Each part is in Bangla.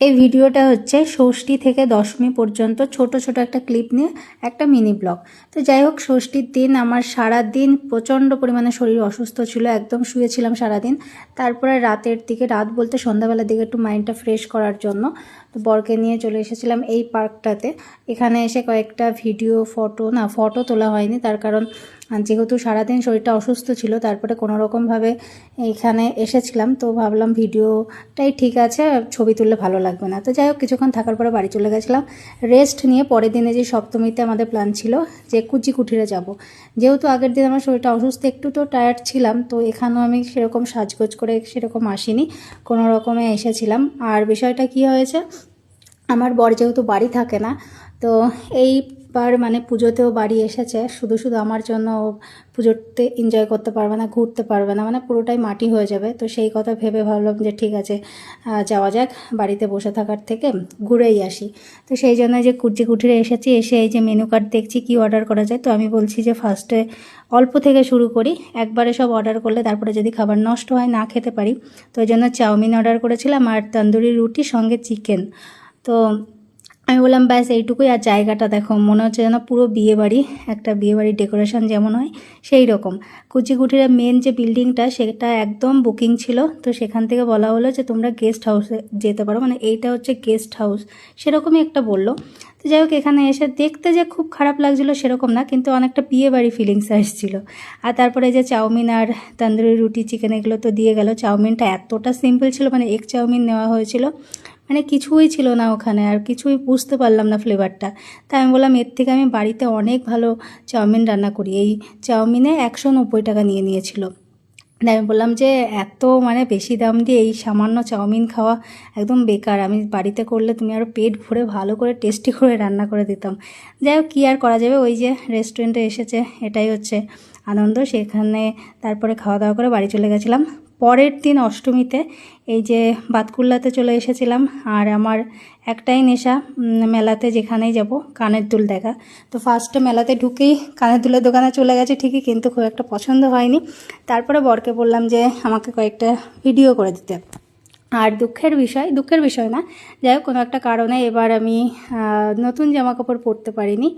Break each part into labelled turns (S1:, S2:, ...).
S1: এই ভিডিওটা হচ্ছে ষষ্ঠী থেকে দশমী পর্যন্ত ছোট ছোট একটা ক্লিপ নিয়ে একটা মিনি ব্লগ। তো যাই হোক, ষষ্ঠীর দিন আমার সারা দিন প্রচণ্ড পরিমাণে শরীর অসুস্থ ছিল, একদম শুয়েছিলাম সারাদিন। তারপরে রাতের দিকে, রাত বলতে সন্ধ্যাবেলার দিকে একটু মাইন্ডটা ফ্রেশ করার জন্য তো বরকে নিয়ে চলে এসেছিলাম এই পার্কটাতে এখানে এসে কয়েকটা ভিডিও ফটো না ফটো তোলা হয়নি, তার কারণ আর যেহেতু সারাদিন শরীরটা অসুস্থ ছিল, তারপরে কোনো রকমভাবে এখানে এসেছিলাম, তো ভাবলাম ভিডিওটাই ঠিক আছে, ছবি তুললে ভালো লাগবে না। তো যাই হোক, কিছুক্ষণ থাকার পরে বাড়ি চলে গেছিলাম। রেস্ট নিয়ে পরের দিনে যে সপ্তমীতে আমাদের প্ল্যান ছিল, যে কুচি কুঠিরে যাব। যেহেতু আগের দিন আমার শরীরটা অসুস্থ, একটু তো টায়ার্ড ছিলাম, তো এখানেও আমি সেরকম সাজগোজ করে সেরকম আসিনি কোনো রকমে এসেছিলাম। আর বিষয়টা কি হয়েছে, আমার বর যেহেতু বাড়ি থাকে না, তো এইবার মানে পুজোতেও বাড়ি এসেছে, শুধু শুধু আমার জন্য পুজোতে এনজয় করতে পারবে না, ঘুরতে পারবে না মানে পুরোটাই মাটি হয়ে যাবে। তো সেই কথা ভেবে ভাবলাম যে ঠিক আছে যাওয়া যাক বাড়িতে বসে থাকার থেকে, ঘুরেই আসি। তো সেই জন্য যে কুচি কুটিরে এসেছি, এসে এই যে মেনু কার্ড দেখছি কি অর্ডার করা যায়, তো আমি বলছি যে ফার্স্টে অল্প থেকে শুরু করি, একবারে সব অর্ডার করলে তারপরে যদি খাবার নষ্ট হয়, না খেতে পারি, তো ওই জন্য চাউমিন অর্ডার করেছিলাম আর তন্দুরি রুটি, সঙ্গে চিকেন তো আমি বললাম, ব্যাস, এইটুকুই। আর জায়গাটা দেখো, মনে হচ্ছে যেন পুরো বিয়ে বাড়ি একটা বিয়ে বাড়ির ডেকোরেশন যেমন হয় সেই রকম কুচিকুটির মেন যে বিল্ডিংটা সেটা একদম বুকিং ছিল। তো সেখান থেকে বলা হলো যে, তোমরা গেস্ট হাউসে যেতে পারো। মানে এইটা হচ্ছে গেস্ট হাউস সেরকমই একটা বলল। তো যাই হোক, এখানে এসে দেখতে যে খুব খারাপ লাগছিল সেরকম না, কিন্তু অনেকটা বিয়ে বাড়ি ফিলিংস আসছিল। আর তারপরে যে চাউমিন আর তন্দুরি রুটি চিকেন এগুলো তো দিয়ে গেল। চাউমিনটা এতটা সিম্পল ছিল মানে এগ চাউমিন নেওয়া হয়েছিল। মানে কিছুই ছিল না ওখানে, আর কিছুই বুঝতে পারলাম না ফ্লেভারটা তাই আমি বললাম, এর থেকে আমি বাড়িতে অনেক ভালো চাউমিন রান্না করি। এই চাউমিনে একশো নব্বই টাকা নিয়ে নিয়েছিল। তাই আমি বললাম যে, এত মানে বেশি দাম দিয়ে এই সামান্য চাউমিন খাওয়া একদম বেকার। আমি বাড়িতে করলে তুমি আরও পেট ভরে ভালো করে টেস্টি করে রান্না করে দিতাম। যাই হোক, কী আর করা যাবে? ওই যে রেস্টুরেন্টে এসেছে, এটাই হচ্ছে আনন্দ। সেখানে তারপরে খাওয়া দাওয়া করে বাড়ি চলে গেছিলাম। পরের দিন অষ্টমীতে এই যে বাতকুল্লাতে চলে এসেছিলাম, আর আমার একটাই নেশা মেলাতে যেখানেই যাব কানের দুল দেখা। তো ফার্স্টে মেলাতে ঢুকেই কানের দুলের দোকানে চলে গেছে ঠিকই, কিন্তু খুব একটা পছন্দ হয়নি। তারপরে বরকে বললাম যে আমাকে কয়েকটা ভিডিও করে দিতে। আর দুঃখের বিষয় দুঃখের বিষয় না, যাই হোক, কোনো একটা কারণে এবার আমি নতুন জামা কাপড় পরতে পারিনি।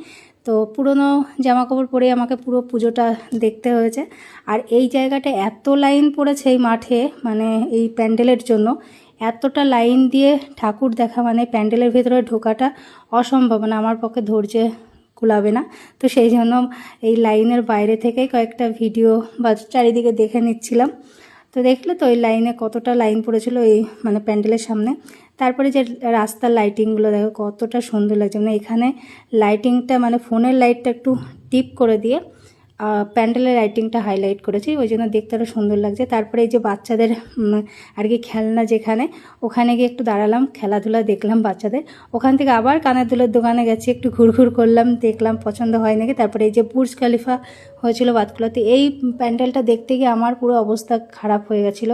S1: তো পুরনো জামা কাপড় পরে আমাকে পুরো পুজোটা দেখতে হয়েছে। আর এই জায়গাটা এত লাইন পড়েছে এই মাঠে মানে এই প্যান্ডেলের জন্য। এতটা লাইন দিয়ে ঠাকুর দেখা মানে প্যান্ডেলের ভেতরে ঢোকাটা অসম্ভব মানে আমার পক্ষে ধৈর্যে কুলাবে না। তো সেই জন্য এই লাইনের বাইরে থেকেই কয়েকটা ভিডিও বা চারিদিকে দেখে নিচ্ছিলাম। তো দেখলে তো ওই লাইনে কতটা লাইন পড়েছিল এই মানে প্যান্ডেলের সামনে। তারপরে যে রাস্তার লাইটিংগুলো দেখো কতটা সুন্দর লাগছে। মানে এখানে লাইটিংটা মানে ফোনের লাইটটা একটু টিপ করে দিয়ে প্যান্ডেলের লাইটিংটা হাইলাইট করেছি, ওই জন্য দেখতে আরও সুন্দর লাগছে। তারপরে এই যে বাচ্চাদের আর কি খেলনা যেখানে, ওখানে গিয়ে একটু দাঁড়ালাম, খেলাধুলা দেখলাম বাচ্চাদের। ওখান থেকে আবার কানের দুলের দোকানে গেছি, একটু ঘুরঘুর করলাম, দেখলাম, পছন্দ হয় নাকি। তারপরে এই যে বুর্জ খালিফা হয়েছিল বাতকুলাতে, এই প্যান্ডেলটা দেখতে গিয়ে আমার পুরো অবস্থা খারাপ হয়ে গেছিল।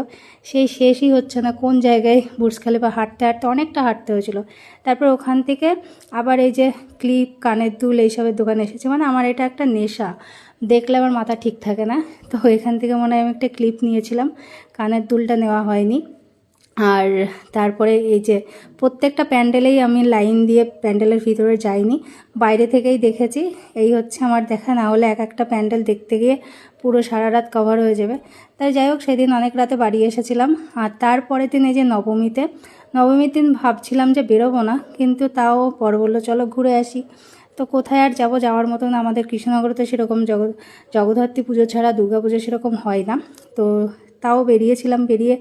S1: সেই শেষই হচ্ছে না, কোন জায়গায় বুর্জ খালিফা হাঁটতে হাঁটতে অনেকটা হাঁটতে হয়েছিল। তারপর ওখান থেকে আবার এই যে ক্লিপ কানের দুল এইসবের দোকানে এসেছে। মানে আমার এটা একটা নেশা। দেখলে আমার মাথা ঠিক থাকে না। তো এখান থেকে মনে হয় আমি একটা ক্লিপ নিয়েছিলাম। কানের দুলটা নেওয়া হয়নি। আর তারপরে এই যে প্রত্যেকটা প্যান্ডেলেই আমি লাইন দিয়ে প্যান্ডেলের ভিতরে যাইনি। বাইরে থেকেই দেখেছি। এই হচ্ছে আমার দেখা, না হলে এক একটা প্যান্ডেল দেখতে গিয়ে পুরো সারা রাত কভার হয়ে যাবে। তাই যাই হোক, সেদিন অনেক রাতে বাড়ি এসেছিলাম। আর তারপরের দিন এই যে নবমীতে, নবমীর দিন ভাবছিলাম যে বেরোবো না, কিন্তু তাও পর বলল, চলো ঘুরে আসি। তো কোথায় আর যাব যাওয়ার মতন আমাদের কৃষ্ণনগরে তো সেরকম জগৎ জগদ্ধাত্রী পুজো ছাড়া দুর্গা পুজো সেরকম হয় না। তো তাও বেরিয়েছিলাম, বেরিয়ে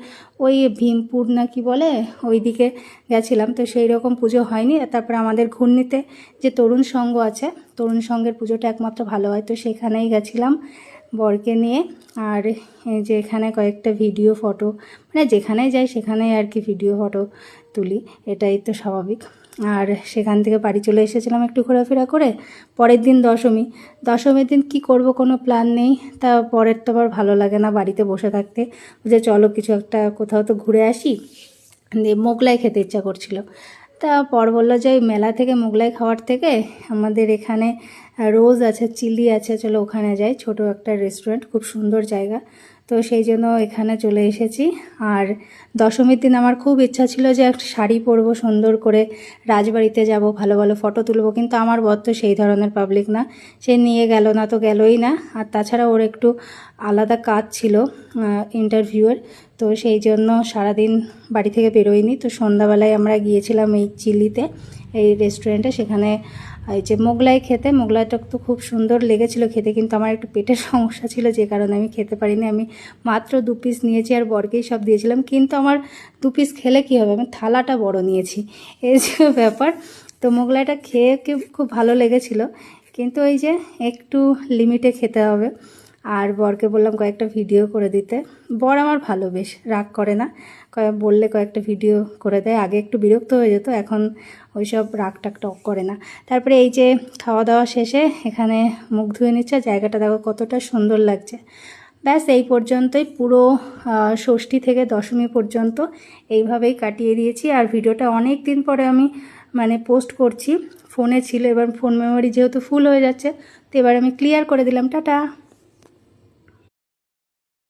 S1: ওই ভীমপুর না কি বলে ওই দিকে গেছিলাম। তো সেই রকম পুজো হয়নি। তারপরে আমাদের ঘূর্ণিতে যে তরুণ সংঘ আছে, তরুণ সংঘের পুজোটা একমাত্র ভালো হয়। তো সেখানেই গেছিলাম বরকে নিয়ে। আর যে এখানে কয়েকটা ভিডিও, ফটো মানে যেখানেই যাই সেখানেই আর কি ভিডিও, ফটো তুলি। এটাই তো স্বাভাবিক। আর সেখান থেকে বাড়ি চলে এসেছিলাম একটু ঘোরাফেরা করে। পরের দিন দশমী। দশমীর দিন কি করব কোনো প্ল্যান নেই। তা পরের তো আবার ভালো লাগে না বাড়িতে বসে থাকতে। যে চলো কিছু একটা কোথাও তো ঘুরে আসি। দিয়ে মোগলাই খেতে ইচ্ছা করছিল। তা পর বলল যে মেলা থেকে মোগলাই খাওয়ার থেকে আমাদের এখানে রোজ আছে, চিলি আছে, চলো ওখানে যাই। ছোট একটা রেস্টুরেন্ট খুব সুন্দর জায়গা। তো সেই জন্য এখানে চলে এসেছি। আর দশমীর দিন আমার খুব ইচ্ছা ছিল যে একটা শাড়ি পরবো, সুন্দর করে রাজবাড়িতে যাব, ভালো ভালো ফটো তুলবো, কিন্তু আমার বর তো সেই ধরনের পাবলিক না। সে নিয়ে গেল না তো গেলই না। আর তাছাড়া ওর একটু আলাদা কাজ ছিল ইন্টারভিউয়ের তো সেই জন্য সারাদিন বাড়ি থেকে বেরোয়নি। তো সন্ধ্যাবেলায় আমরা গিয়েছিলাম এই চিল্লিতে এই রেস্টুরেন্টে সেখানে এই যে মোগলাই খেতে, মোগলাইটা তো খুব সুন্দর লেগেছিল খেতে, কিন্তু আমার একটু পেটের সমস্যা ছিল যে কারণে আমি খেতে পারিনি। আমি মাত্র দু পিস নিয়েছি আর বরকেই সব দিয়েছিলাম, কিন্তু আমার দু পিস খেলে কী হবে? আমি থালাটা বড় নিয়েছি। এই যে ব্যাপার। তো মোগলাইটা খেয়ে খুব ভালো লেগেছিল, কিন্তু ওই যে একটু লিমিটে খেতে হবে। আর বরকে বললাম কয়েকটা ভিডিও করে দিতে। বর আমার ভালো বেশ, রাগ করে না। কয়ে, বললে কয়েকটা ভিডিও করে দেয়। আগে একটু বিরক্ত হয়ে যেত, এখন ওইসব রাগ টাক টক করে না। তারপরে এই যে খাওয়া দাওয়া শেষে এখানে মুখ ধুয়ে নিচ্ছে জায়গাটা দেখো কতটা সুন্দর লাগছে। ব্যাস, এই পর্যন্তই। পুরো ষষ্ঠী থেকে দশমী পর্যন্ত এইভাবেই কাটিয়ে দিয়েছি। আর ভিডিওটা অনেক দিন পরে আমি মানে পোস্ট করছি। ফোনে ছিল, এবার ফোন মেমোরি যেহেতু ফুল হয়ে যাচ্ছে, তো এবার আমি ক্লিয়ার করে দিলাম। টাটা!